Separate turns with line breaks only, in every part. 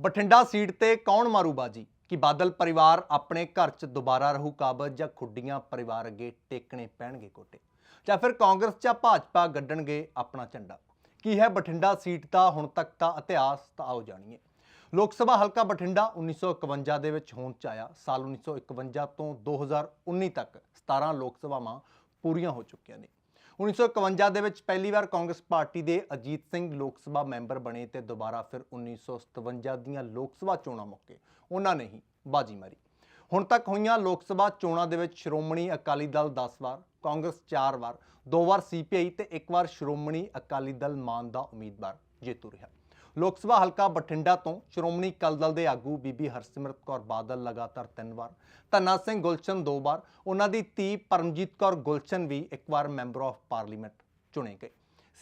Bathinda seat ਤੇ ਕੌਣ ਮਾਰੂ ਬਾਜੀ ਕਿ ਬਾਦਲ ਪਰਿਵਾਰ ਆਪਣੇ ਘਰ 'ਚ ਦੁਬਾਰਾ ਰਹੂ ਕਾਬਜ ਜਾਂ ਖੁੱਡੀਆਂ ਪਰਿਵਾਰ ਅੱਗੇ ਟੇਕਣੇ ਪੈਣਗੇ ਕੋਟੇ? ਜਾਂ ਫਿਰ ਕਾਂਗਰਸ ਜਾਂ ਭਾਜਪਾ ਗੱਡਣਗੇ ਆਪਣਾ ਝੰਡਾ? ਕੀ ਹੈ ਬਠਿੰਡਾ ਸੀਟ ਦਾ ਹੁਣ ਤੱਕ ਦਾ ਇਤਿਹਾਸ? ਤਾਂ ਆਓ ਜਾਣੀਏ। ਲੋਕ ਸਭਾ ਹਲਕਾ ਬਠਿੰਡਾ 1951 ਦੇ ਵਿੱਚ ਹੋਂਦ 'ਚ ਆਇਆ। ਸਾਲ 1951 ਤੋਂ 2019 ਤੱਕ 17 ਲੋਕ ਸਭਾਵਾਂ ਪੂਰੀਆਂ ਹੋ ਚੁੱਕੀਆਂ ਨੇ। 1951 ਦੇ ਵਿੱਚ ਪਹਿਲੀ ਵਾਰ ਕਾਂਗਰਸ ਪਾਰਟੀ ਦੇ ਅਜੀਤ ਸਿੰਘ ਲੋਕ ਸਭਾ ਮੈਂਬਰ ਬਣੇ ਤੇ ਦੁਬਾਰਾ ਫਿਰ 1957 ਦੀਆਂ ਲੋਕ ਸਭਾ ਚੋਣਾਂ ਮੌਕੇ ਉਹਨਾਂ ਨੇ ਹੀ ਬਾਜੀ ਮਾਰੀ। ਹੁਣ ਤੱਕ ਹੋਈਆਂ ਲੋਕ ਸਭਾ ਚੋਣਾਂ ਦੇ ਵਿੱਚ ਸ਼੍ਰੋਮਣੀ ਅਕਾਲੀ ਦਲ 10 ਵਾਰ, ਕਾਂਗਰਸ 4 ਵਾਰ, ਦੋ ਵਾਰ ਸੀਪੀਆਈ ਤੇ ਇੱਕ ਵਾਰ ਸ਼੍ਰੋਮਣੀ ਅਕਾਲੀ ਦਲ ਮਾਨ ਦਾ ਉਮੀਦਵਾਰ ਜੇਤੂ ਰਿਹਾ। ਲੋਕ ਸਭਾ ਹਲਕਾ ਬਠਿੰਡਾ ਤੋਂ ਸ਼੍ਰੋਮਣੀ ਅਕਾਲੀ ਦਲ ਦੇ ਆਗੂ ਬੀਬੀ ਹਰਸਿਮਰਤ ਕੌਰ ਬਾਦਲ ਲਗਾਤਾਰ ਤਿੰਨ ਵਾਰ, ਧੰਨਾ ਸਿੰਘ ਗੁਲਸ਼ਨ ਦੋ ਵਾਰ, ਉਹਨਾਂ ਦੀ ਧੀ ਪਰਮਜੀਤ ਕੌਰ ਗੁਲਸ਼ਨ ਵੀ ਇੱਕ ਵਾਰ ਮੈਂਬਰ ਆਫ ਪਾਰਲੀਮੈਂਟ ਚੁਣੇ ਗਏ।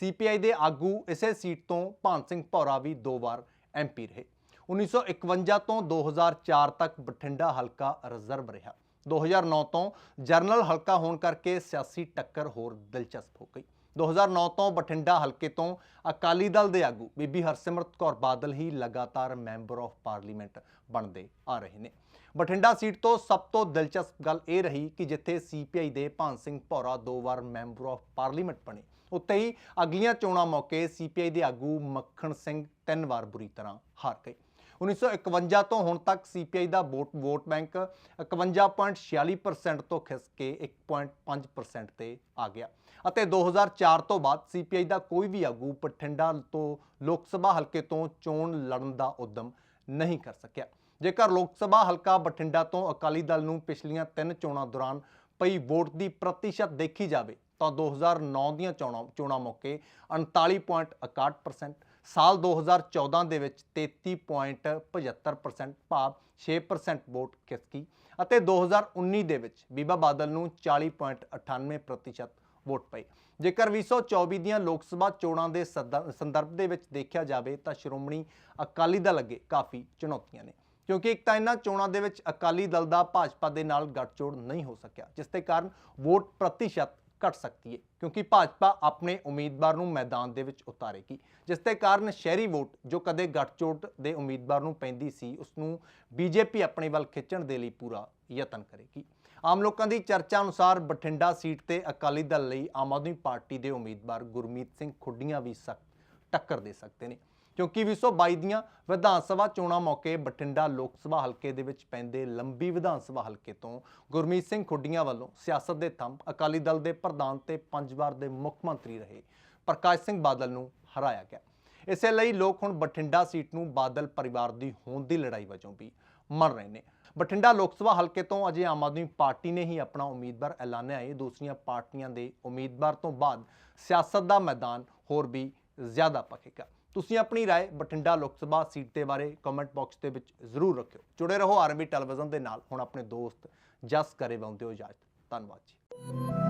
ਸੀਪੀਆਈ ਦੇ ਆਗੂ ਇਸੇ ਸੀਟ ਤੋਂ ਭਾਨ ਸਿੰਘ ਭੌਰਾ ਵੀ ਦੋ ਵਾਰ ਐਮਪੀ ਰਹੇ। 1951 ਤੋਂ 2004 ਤੱਕ ਬਠਿੰਡਾ ਹਲਕਾ ਰਿਜ਼ਰਵ ਰਿਹਾ। 2009 ਤੋਂ ਜਰਨਲ ਹਲਕਾ ਹੋਣ ਕਰਕੇ ਸਿਆਸੀ ਟੱਕਰ ਹੋਰ ਦਿਲਚਸਪ ਹੋ ਗਈ। 2009 ਤੋਂ ਬਠਿੰਡਾ ਹਲਕੇ ਤੋਂ ਅਕਾਲੀ ਦਲ ਦੇ ਆਗੂ ਬੀਬੀ ਹਰਸਿਮਰਤ ਕੌਰ ਬਾਦਲ ਹੀ ਲਗਾਤਾਰ ਮੈਂਬਰ ਆਫ ਪਾਰਲੀਮੈਂਟ ਬਣਦੇ ਆ ਰਹੇ ਨੇ। ਬਠਿੰਡਾ ਸੀਟ ਤੋਂ ਸਭ ਤੋਂ ਦਿਲਚਸਪ ਗੱਲ ਇਹ ਰਹੀ ਕਿ ਜਿੱਥੇ ਸੀਪੀਆਈ ਦੇ ਭਾਨ ਸਿੰਘ ਭੌਰਾ ਦੋ ਵਾਰ ਮੈਂਬਰ ਆਫ ਪਾਰਲੀਮੈਂਟ ਬਣੇ ਉੱਤੇ ਹੀ ਅਗਲੀਆਂ ਚੋਣਾਂ ਮੌਕੇ ਸੀਪੀਆਈ ਦੇ ਆਗੂ ਮੱਖਣ ਸਿੰਘ ਤਿੰਨ ਵਾਰ ਬੁਰੀ ਤਰ੍ਹਾਂ ਹਾਰ ਗਏ। 1951 ਤੋਂ ਹੁਣ ਤੱਕ ਸੀਪੀਆਈ ਦਾ ਵੋਟ ਵੋਟ ਬੈਂਕ 51.46% ਤੋਂ ਖਿਸ ਕੇ 1.5% ਤੇ ਆ ਗਿਆ। ਅਤੇ 2004 ਤੋਂ ਬਾਅਦ ਸੀਪੀਆਈ ਦਾ ਕੋਈ ਵੀ ਆਗੂ ਬਠਿੰਡਾ ਤੋਂ ਲੋਕ ਸਭਾ ਹਲਕੇ ਤੋਂ ਚੋਣ ਲੜਨ ਦਾ ਉਦਮ ਨਹੀਂ ਕਰ ਸਕਿਆ। ਜੇਕਰ ਲੋਕ ਸਭਾ ਹਲਕਾ ਬਠਿੰਡਾ ਤੋਂ ਅਕਾਲੀ ਦਲ ਨੂੰ ਪਿਛਲੀਆਂ ਤਿੰਨ ਚੋਣਾਂ ਦੌਰਾਨ ਪਈ ਵੋਟ ਦੀ ਪ੍ਰਤੀਸ਼ਤ ਦੇਖੀ ਜਾਵੇ ਤਾਂ 2009 ਦੀਆਂ ਚੋਣਾਂ ਚੋਣਾਂ ਮੌਕੇ 39.61% ਸਾਲ 2014 ਦੇ ਵਿੱਚ 33.75% ਭਾਵ 6% ਵੋਟ ਖਿਸਕੀ ਅਤੇ 2019 ਦੇ ਵਿੱਚ ਬੀਬਾ ਬਾਦਲ ਨੂੰ 40.98% ਵੋਟ ਪਈ। ਜੇਕਰ 2024 ਦੀਆਂ ਲੋਕ ਸਭਾ ਚੋਣਾਂ ਦੇ ਸਦਾ- ਸੰਦਰਭ ਦੇ ਵਿੱਚ ਦੇਖਿਆ ਜਾਵੇ ਤਾਂ ਸ਼੍ਰੋਮਣੀ ਅਕਾਲੀ ਦਲ ਅੱਗੇ ਕਾਫੀ ਚੁਣੌਤੀਆਂ ਨੇ, ਕਿਉਂਕਿ ਇੱਕ ਤਾਂ ਇਹਨਾਂ ਚੋਣਾਂ ਦੇ ਵਿੱਚ ਅਕਾਲੀ ਦਲ ਦਾ ਭਾਜਪਾ ਦੇ ਨਾਲ ਗੱਠਜੋੜ ਨਹੀਂ ਹੋ ਸਕਿਆ, ਜਿਸ ਦੇ ਕਾਰਨ ਵੋਟ ਪ੍ਰਤੀਸ਼ਤ ਘਟ ਸਕਦੀ ਹੈ, ਕਿਉਂਕਿ ਭਾਜਪਾ ਆਪਣੇ ਉਮੀਦਵਾਰ ਨੂੰ ਮੈਦਾਨ ਦੇ ਵਿੱਚ ਉਤਾਰੇਗੀ। ਜਿਸ ਦੇ ਕਾਰਨ ਸ਼ਹਿਰੀ ਵੋਟ ਜੋ ਕਦੇ ਗੱਠਜੋੜ ਦੇ ਉਮੀਦਵਾਰ ਨੂੰ ਪੈਂਦੀ ਸੀ ਉਸ ਨੂੰ ਬੀਜੇਪੀ ਆਪਣੇ ਵੱਲ ਖਿੱਚਣ ਦੇ ਲਈ ਪੂਰਾ ਯਤਨ ਕਰੇਗੀ। ਆਮ ਲੋਕਾਂ ਦੀ ਚਰਚਾ ਅਨੁਸਾਰ ਬਠਿੰਡਾ ਸੀਟ ਤੇ ਅਕਾਲੀ ਦਲ ਲਈ ਆਮ ਆਦਮੀ ਪਾਰਟੀ ਦੇ ਉਮੀਦਵਾਰ ਗੁਰਮੀਤ ਸਿੰਘ ਖੁੱਡੀਆਂ ਵੀ ਸਖਤ ਟੱਕਰ ਦੇ ਸਕਦੇ ਨੇ। ਕਿਉਂਕਿ 2022 ਦੀਆਂ ਵਿਧਾਨ ਸਭਾ ਚੋਣਾਂ ਮੌਕੇ ਬਠਿੰਡਾ ਲੋਕ ਸਭਾ ਹਲਕੇ ਦੇ ਵਿੱਚ ਪੈਂਦੇ ਲੰਬੀ ਵਿਧਾਨ ਸਭਾ ਹਲਕੇ ਤੋਂ ਗੁਰਮੀਤ ਸਿੰਘ ਖੁੱਡੀਆਂ ਵੱਲੋਂ ਸਿਆਸਤ ਦੇ ਥੰਮ ਅਕਾਲੀ ਦਲ ਦੇ ਪ੍ਰਧਾਨ ਤੇ ਪੰਜ ਵਾਰ ਦੇ ਮੁੱਖ ਮੰਤਰੀ ਰਹੇ। ਪ੍ਰਕਾਸ਼ ਸਿੰਘ ਬਾਦਲ ਨੂੰ ਹਰਾਇਆ ਗਿਆ। ਇਸੇ ਲਈ ਲੋਕ ਹੁਣ ਬਠਿੰਡਾ ਸੀਟ ਨੂੰ ਬਾਦਲ ਪਰਿਵਾਰ ਦੀ ਹੋਂਦ ਦੀ ਲੜਾਈ ਵਜੋਂ ਵੀ ਮੰਨ ਰਹੇ ਨੇ। ਬਠਿੰਡਾ ਲੋਕ ਸਭਾ ਹਲਕੇ ਤੋਂ ਅਜੇ ਆਮ ਆਦਮੀ ਪਾਰਟੀ ਨੇ ਹੀ ਆਪਣਾ ਉਮੀਦਵਾਰ ਐਲਾਨਿਆ ਹੈ। ਦੂਸਰੀਆਂ ਪਾਰਟੀਆਂ ਦੇ ਉਮੀਦਵਾਰ ਤੋਂ ਬਾਅਦ ਸਿਆਸਤ ਦਾ ਮੈਦਾਨ ਹੋਰ ਵੀ ਜ਼ਿਆਦਾ ਪੱਕੇਗਾ ਤੁਸੀਂ ਆਪਣੀ رائے ਬਠਿੰਡਾ ਲੋਕ ਸਭਾ ਸੀਟ ਦੇ ਬਾਰੇ ਕਮੈਂਟ ਬਾਕਸ ਦੇ ਵਿੱਚ ਜ਼ਰੂਰ ਰੱਖਿਓ ਜੁੜੇ ਰਹੋ ਆਰਮੀ ਟੈਲੀਵਿਜ਼ਨ ਦੇ ਨਾਲ ਹੁਣ ਆਪਣੇ ਦੋਸਤ ਜਸ ਕਰੇ ਬੰਦੇ ਹੋ ਇਜਾਜ਼ਤ ਧੰਨਵਾਦ ਜੀ